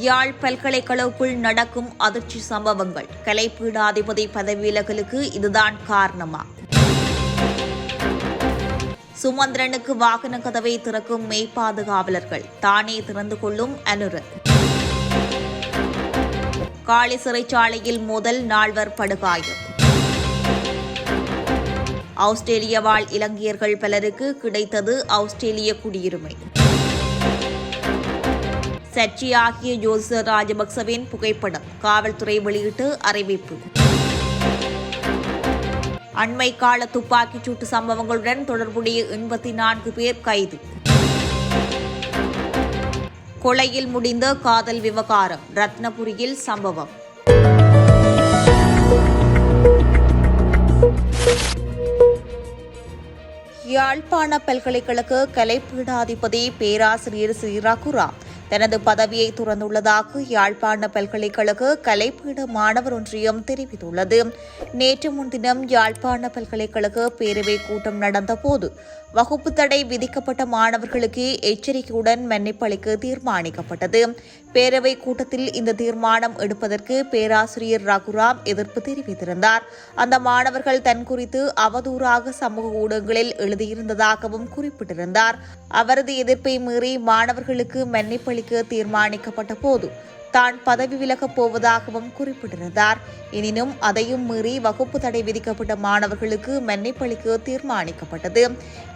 யாழ் பல்கலைக்கழகக்குள் நடக்கும் அதிர்ச்சி சம்பவங்கள். கலைப்பீடாதிபதி பதவி விலகலுக்கு இதுதான் காரணமா? சுமந்திரனுக்கு வாகன கதவை திறக்கும் மெய்ப்பாதுகாவலர்கள். தானே திறந்து கொள்ளும் அனுரத் காளி சிறைச்சாலையில் முதல் நால்வர் படுகாயம். ஆஸ்திரேலிய வாழ் இலங்கையர்கள் பலருக்கு கிடைத்தது ஆஸ்திரேலிய குடியுரிமை. சர்ச்சையாகிய ஜோச ராஜபக்சவின் புகைப்படம் காவல்துறை வெளியிட்டு அறிவிப்பு. அண்மை கால துப்பாக்கிச் சூட்டு சம்பவங்களுடன் தொடர்புடைய எண்பத்தி நான்கு பேர் கைது. கொலையில் முடிந்த காதல் விவகாரம் ரத்னபுரியில் சம்பவம். யாழ்ப்பாண பல்கலைக்கழக கலைப்பீடாதிபதி பேராசிரியர் ஸ்ரீராகுரா தனது பதவியை துறந்துள்ளதாக யாழ்ப்பாண பல்கலைக்கழக கலைப்பீட மாணவர் ஒன்றியம் தெரிவித்துள்ளது. நேற்று முன்தினம் யாழ்ப்பாண பல்கலைக்கழக பேரவை கூட்டம் நடந்தபோது வகுப்பு தடை விதிக்கப்பட்ட மாணவர்களுக்கு எச்சரிக்கையுடன் மன்னிப்பு அளிக்க தீர்மானிக்கப்பட்டது. பேரவை கூட்டத்தில் இந்த தீர்மானம் எடுப்பதற்கு பேராசிரியர் ரகுராம் எதிர்ப்பு தெரிவித்திருந்தார். அந்த மாணவர்கள் தன் குறித்து அவதூறாக சமூக ஊடகங்களில் எழுதியிருந்ததாகவும் குறிப்பிட்டிருந்தார். அவரது எதிர்ப்பை மீறி மாணவர்களுக்கு மன்னிப்பு அளிக்க தீர்மானிக்கப்பட்ட போது தான் பதவி விலகப் போவதாகவும் குறிப்பிட்டிருந்தார். எனினும் அதையும் மீறி வகுப்பு தடை விதிக்கப்பட்ட மாணவர்களுக்கு மன்னிப்பளிக்க தீர்மானிக்கப்பட்டது.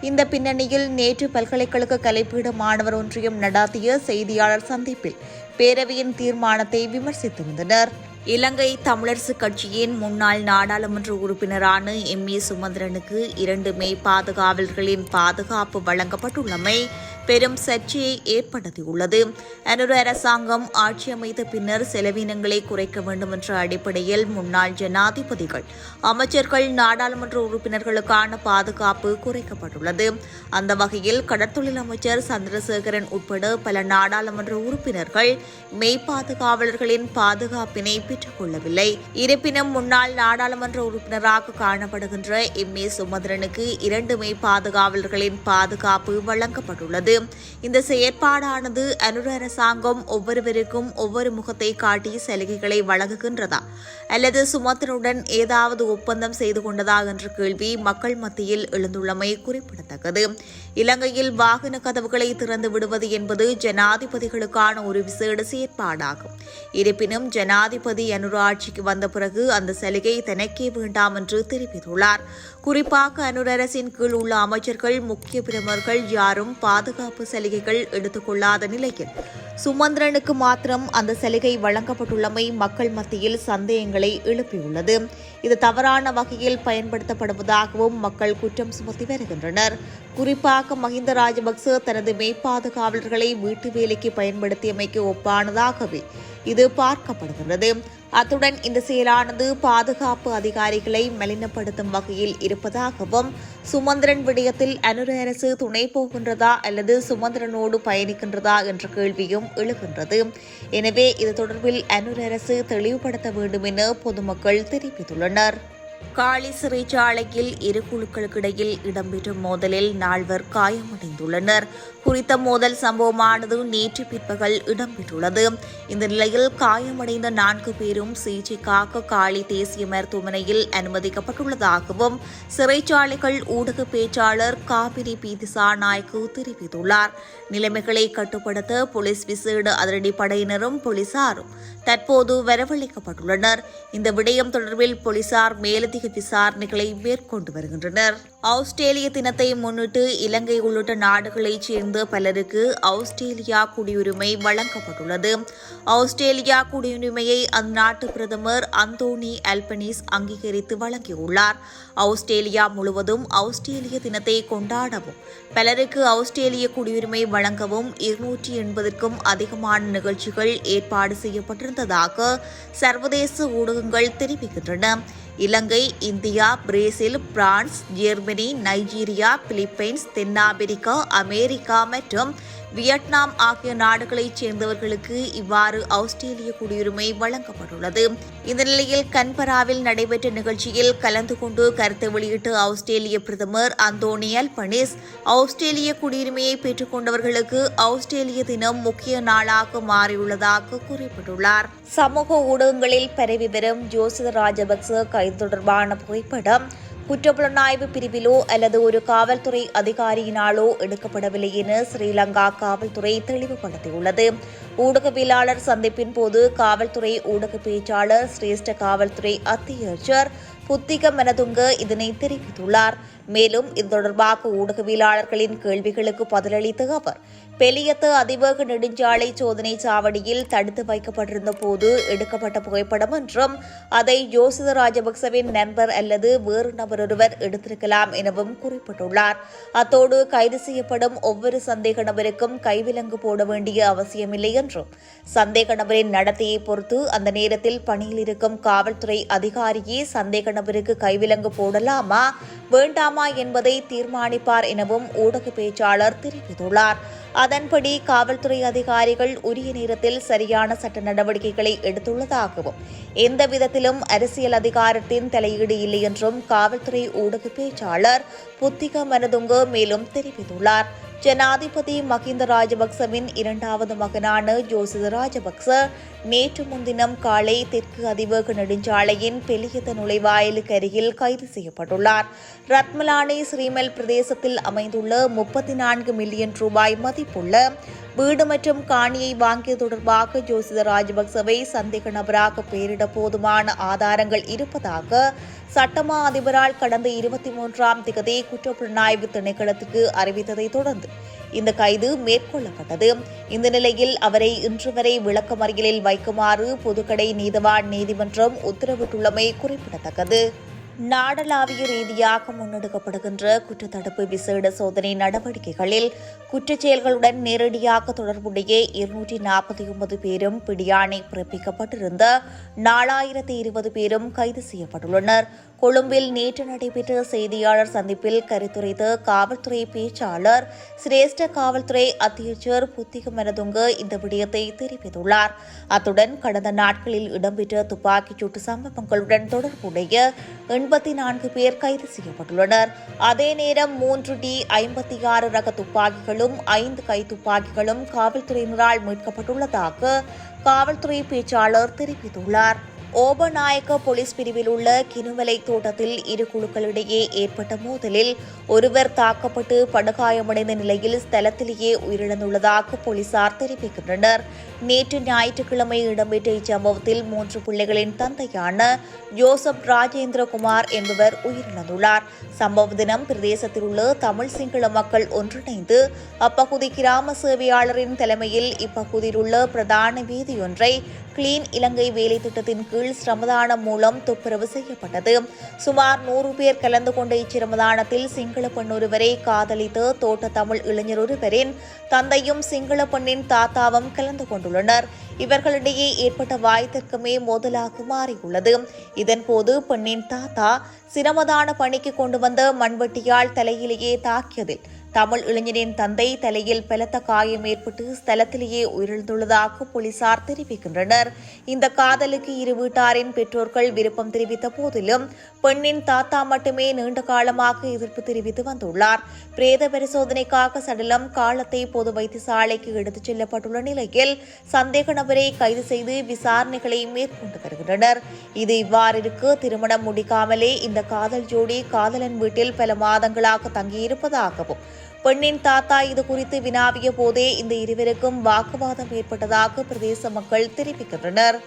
இந்த பின்னணியில் நேற்று பல்கலைக்கழக கலைப்பீட மாணவர் ஒன்றியம் நடாத்திய செய்தியாளர் சந்திப்பில் பேரவையின் தீர்மானத்தை விமர்சித்திருந்தனர். இலங்கை தமிழரசு கட்சியின் முன்னாள் நாடாளுமன்ற உறுப்பினரான எம் ஏ சுமந்திரனுக்கு இரண்டு மே பாதுகாவலர்களின் பாதுகாப்பு வழங்கப்பட்டுள்ளமை பெரும் சர்ச்சையை ஏற்படுத்தியுள்ளது. அனுர அரசாங்கம் ஆட்சி அமைத்த பின்னர் செலவினங்களை குறைக்க வேண்டும் என்ற அடிப்படையில் முன்னாள் ஜனாதிபதிகள் அமைச்சர்கள் நாடாளுமன்ற உறுப்பினர்களுக்கான பாதுகாப்பு குறைக்கப்பட்டுள்ளது. அந்த வகையில் கடற்தொழில் அமைச்சர் சந்திரசேகரன் உட்பட பல நாடாளுமன்ற உறுப்பினர்கள் மெய் பாதுகாவலர்களின் பாதுகாப்பினை பெற்றுக் கொள்ளவில்லை இருப்பினும் முன்னாள் நாடாளுமன்ற உறுப்பினராக காணப்படுகின்ற எம் ஏ சுமந்திரனுக்கு இரண்டு மெய் பாதுகாவலர்களின் பாதுகாப்பு வழங்கப்பட்டுள்ளது. இந்த செயற்பாடானது அனுர அரசாங்கம் ஒவ்வொருவருக்கும் ஒவ்வொரு முகத்தை காட்டி சலுகைகளை வழங்குகின்றதா? அல்லது சுமந்திரனுடன் ஏதாவது ஒப்பந்தம் செய்து கொண்டதா என்ற கேள்வி மக்கள் மத்தியில் எழுந்துள்ளமை குறிப்பிடத்தக்கது. இலங்கையில் வாகன கதவுகளை திறந்து விடுவது என்பது ஜனாதிபதிகளுக்கான ஒரு விசேட செயற்பாடாகும். இருப்பினும் ஜனாதிபதி அனுர ஆட்சிக்கு வந்த பிறகு அந்த சலுகை தனக்கே வேண்டாம் என்று தெரிவித்துள்ளார். குறிப்பாக அனுர அரசின் கீழ் உள்ள அமைச்சர்கள் முக்கிய பிரமுகர்கள் யாரும் பாதுகாப்பு சலுகைகள் எடுத்துக்கொள்ளாத நிலையில் சுமந்திரனுக்கு மாத்திரம் அந்த சலுகை வழங்கப்பட்டுள்ளமை மக்கள் மத்தியில் சந்தேகங்களை எழுப்பியுள்ளது. இது தவறான வகையில் பயன்படுத்தப்படுவதாகவும் மக்கள் குற்றம் சுமத்தி வருகின்றனர். குறிப்பாக மஹிந்த ராஜபக்ச தனது மேற்பாதுகாவலர்களை வீட்டு வேலைக்கு பயன்படுத்தியமைக்கு ஒப்பானதாகவே இது பார்க்கப்படுகிறது அத்துடன் இந்த செயலானது பாதுகாப்பு அதிகாரிகளை மலினப்படுத்தும் வகையில் இருப்பதாகவும் சுமந்திரன் விடயத்தில் அனுர அரசு துணை போகின்றதா அல்லது சுமந்திரனோடு பயணிக்கின்றதா என்ற கேள்வியும் எழுகின்றது. எனவே இது தொடர்பில் அனுர அரசு தெளிவுபடுத்த வேண்டும் என பொதுமக்கள் தெரிவித்துள்ளனர். காளி சிறைச்சாலையில் இரு குழுக்களுக்கிடையில் இடம்பெற்ற மோதலில் நால்வர் காயமடைந்துள்ளனர். குறித்த மோதல் சம்பவமானது நேற்று பிற்பகல் இடம்பெற்றுள்ளது. இந்த நிலையில் காயமடைந்த நான்கு பேரும் சிகிச்சைக்காக காளி தேசிய மருத்துவமனையில் அனுமதிக்கப்பட்டுள்ளதாகவும் சிறைச்சாலைகள் ஊடக பேச்சாளர் காவிரி பீதிசா நாயக்கு தெரிவித்துள்ளார். நிலைமைகளை கட்டுப்படுத்த போலீஸ் விசேட அதிரடி படையினரும் போலீசாரும் தற்போது வரவழைக்கப்பட்டுள்ளனர். இந்த விடயம் தொடர்பில் போலீசார் மேலதிக விசாரணைகளை மேற்கொண்டு வருகின்றனர். ஆஸ்திரேலிய தினத்தை முன்னிட்டு இலங்கை உள்ளிட்ட நாடுகளைச் சேர்ந்த பலருக்கு ஆஸ்திரேலியா குடியுரிமை வழங்கப்பட்டுள்ளது. ஆஸ்திரேலியா குடியுரிமையை அந்நாட்டு பிரதமர் அந்தோனி அல்பனீஸ் அங்கீகரித்து வழங்கியுள்ளார். ஆஸ்திரேலியா முழுவதும் ஆஸ்திரேலிய தினத்தை கொண்டாடவும் பலருக்கு ஆஸ்திரேலிய குடியுரிமை வழங்கவும் இருநூற்றி எண்பதுக்கும் அதிகமான நிகழ்ச்சிகள் ஏற்பாடு செய்யப்பட்டிருந்ததாக சர்வதேச ஊடகங்கள் தெரிவிக்கின்றன. Ilangai India Brazil France Germany Nigeria Philippines தென்னாப்பிரிக்கா அமெரிக்கா மற்றும் வியட்நாம் ஆகிய நாடுகளைச் சேர்ந்தவர்களுக்கு இவ்வாறு ஆஸ்திரேலிய குடியுரிமை வழங்கப்பட்டுள்ளது. இந்த நிலையில் கன்பராவில் நடைபெற்ற நிகழ்ச்சியில் கலந்து கொண்டு கருத்து வெளியிட்ட ஆஸ்திரேலிய பிரதமர் அந்தோனி அல்பனிஸ் ஆஸ்திரேலிய குடியுரிமையை பெற்றுக்கொண்டவர்களுக்கு ஆஸ்திரேலிய தினம் முக்கிய நாளாக மாறியுள்ளதாக குறிப்பிட்டுள்ளார். சமூக ஊடகங்களில் பரவி வரும் ஜோசித ராஜபக்ச கைது தொடர்பான புகைப்படம் குற்றப்புலனாய்வு பிரிவிலோ அல்லது ஒரு காவல்துறை அதிகாரியினாலோ எடுக்கப்படவில்லை என ஸ்ரீலங்கா காவல்துறை தெளிவுபடுத்தியுள்ளது ஊடகவியலாளர் சந்திப்பின் போது காவல்துறை ஊடக பேச்சாளர் சிரேஷ்ட காவல்துறை அத்தியட்சர் புத்திக மனதுங்க இதனை தெரிவித்துள்ளார். மேலும் இது தொடர்பாக ஊடகவியலாளர்களின் கேள்விகளுக்கு பதிலளித்த அவர் பெலியத்து அதிவேக நெடுஞ்சாலை சோதனை சாவடியில் தடுத்து வைக்கப்பட்டிருந்த போது எடுக்கப்பட்ட புகைப்படம் என்றும் அதை யோசித ராஜபக்சவின் நண்பர் அல்லது வேறு நபர் ஒருவர் எடுத்திருக்கலாம் எனவும் குறிப்பிட்டுள்ளார். அத்தோடு கைது செய்யப்படும் ஒவ்வொரு சந்தேக நபருக்கும் கைவிலங்கு போட வேண்டிய அவசியமில்லை என்றும் சந்தேக நபரின் நடத்தையை பொறுத்து அந்த நேரத்தில் பணியில் இருக்கும் காவல்துறை அதிகாரியே சந்தேக நபருக்கு கைவிலங்கு போடலாமா வேண்டாமா என்பதை தீர்மானிப்பார் எனவும் ஊடக பேச்சாளர் தெரிவித்துள்ளார். அதன்படி காவல்துறை அதிகாரிகள் உரிய நேரத்தில் சரியான சட்ட நடவடிக்கைகளை எடுத்துள்ளதாகவும் எந்த விதத்திலும் அரசியல் அதிகாரத்தின் தலையீடு இல்லை என்றும் காவல்துறை ஊடக பேச்சாளர் புத்திக மனதுங்க மேலும் தெரிவித்துள்ளார். ஜனாதிபதி மஹிந்த ராஜபக்சவின் இரண்டாவது மகனான ஜோசித ராஜபக்ச நேற்று முன்தினம் காலை தெற்கு அதிவேக நெடுஞ்சாலையின் பெலியத நுழைவாயிலுக்கு அருகில் கைது செய்யப்பட்டுள்ளார். ரத்மலானி ஸ்ரீமல் பிரதேசத்தில் அமைந்துள்ள முப்பத்தி நான்கு மில்லியன் ரூபாய் மதிப்புள்ள வீடு மற்றும் காணியை வாங்கியது தொடர்பாக ஜோசித ராஜபக்சவை சந்தேக நபராக பெயரிட போதுமான ஆதாரங்கள் இருப்பதாக சட்டமா அதிபரால் கடந்த இருபத்தி மூன்றாம் திகதி குற்றப்புலனாய்வு திணைக்களத்துக்கு அறிவித்ததை தொடர்ந்து இந்த கைது மேற்கொள்ளப்பட்டது. இந்த நிலையில் அவரை இன்று வரை விளக்கமறியலில் வைக்குமாறு பொதுக்கடை நீதவான் நீதிமன்றம் உத்தரவிட்டுள்ளமை குறிப்பிடத்தக்கது. நாடளாவிய ரீதியாக முன்னெடுக்கப்படுகின்ற குற்றத்தடுப்பு விசேட சோதனை நடவடிக்கைகளில் குற்றச் செயல்களுடன் நேரடியாக தொடர்புடைய இருநூற்றி நாற்பத்தி ஒன்பது பேரும் பிடியாணை பிறப்பிக்கப்பட்டிருந்த நாலாயிரத்தி இருபது பேரும் கைது செய்யப்பட்டுள்ளனர். கொழும்பில் நேற்று நடைபெற்ற செய்தியாளர் சந்திப்பில் கருத்துரைத்த காவல்துறை பேச்சாளர் சிரேஷ்ட காவல்துறை அத்தியட்சர் புத்திகமனதுங்க இந்த விடயத்தை தெரிவித்துள்ளார். அத்துடன் கடந்த நாட்களில் இடம்பெற்ற துப்பாக்கிச்சூட்டு சம்பவங்களுடன் தொடர்புடைய எண்பத்தி நான்கு பேர் கைது செய்யப்பட்டுள்ளனர். அதே நேரம் மூன்று டி ஐம்பத்தி ஆறு ரக துப்பாக்கிகளும் ஐந்து கை துப்பாக்கிகளும் காவல்துறையினரால் மீட்கப்பட்டுள்ளதாக காவல்துறை பேச்சாளர் தெரிவித்துள்ளார். ஓபநாயக்க போலீஸ் பிரிவில் உள்ள கினுவலை தோட்டத்தில் இரு குழுக்களிடையே ஏற்பட்ட மோதலில் ஒருவர் தாக்கப்பட்டு படுகாயமடைந்த நிலையில் ஸ்தலத்திலேயே உயிரிழந்துள்ளதாக போலீசார் தெரிவிக்கின்றனர். நேற்று ஞாயிற்றுக்கிழமை இடம்பெற்ற இச்சம்பவத்தில் மூன்று பிள்ளைகளின் தந்தையான ஜோசப் ராஜேந்திரகுமார் என்பவர் உயிரிழந்துள்ளார். சம்பவ தினம் பிரதேசத்தில் உள்ள தமிழ் சிங்கள மக்கள் ஒன்றிணைந்து அப்பகுதி கிராம சேவையாளரின் தலைமையில் இப்பகுதியில் உள்ள பிரதான வீதியொன்றை கிளீன் இலங்கை வேலை திட்டத்தின் கீழ் சிரமதானம் மூலம் துப்புரவு செய்யப்பட்டது. சுமார் நூறு பேர் கலந்து கொண்ட இச்சிரமதானத்தில் சிங்கள பெண் ஒருவரை காதலித்து தோட்ட தமிழ் இளைஞர் ஒருவரின் தந்தையும் சிங்கள பெண்ணின் தாத்தாவும் கலந்து கொண்டுள்ளனர். இவர்களிடையே ஏற்பட்ட வாய்த்திற்குமே மோதலாக மாறியுள்ளது. இதன்போது பெண்ணின் தாத்தா சிரமதான பணிக்கு கொண்டு வந்த மண்வெட்டியால் தலையிலேயே தாக்கியதில் தமிழ் இளைஞரின் தந்தை தலையில் பலத்த காயம் ஏற்பட்டு ஸ்தலத்திலேயே உயிரிழந்துள்ளதாக போலீசார் தெரிவிக்கின்றனர். இந்த காதலுக்கு இரு வீட்டாரின் பெற்றோர்கள் விருப்பம் தெரிவித்த போதிலும் பெண்ணின் தாத்தா மட்டுமே நீண்ட காலமாக எதிர்ப்பு தெரிவித்து வந்துள்ளார். பிரேத பரிசோதனைக்காக சடலம் காலத்தை பொது வைத்தியசாலைக்கு எடுத்துச் செல்லப்பட்டுள்ள நிலையில் சந்தேக நபரை கைது செய்து விசாரணைகளை மேற்கொண்டு வருகின்றனர். இது இவ்வாறிருக்கு திருமணம் முடிக்காமலே இந்த காதல் ஜோடி காதலன் வீட்டில் பல மாதங்களாக தங்கியிருப்பதாகவும் பெண்ணின் தாத்தா இது குறித்து வினாவிய போதே இந்த இருவருக்கும் வாக்குவாதம் ஏற்பட்டதாக பிரதேச மக்கள் தெரிவிக்கின்றனர்.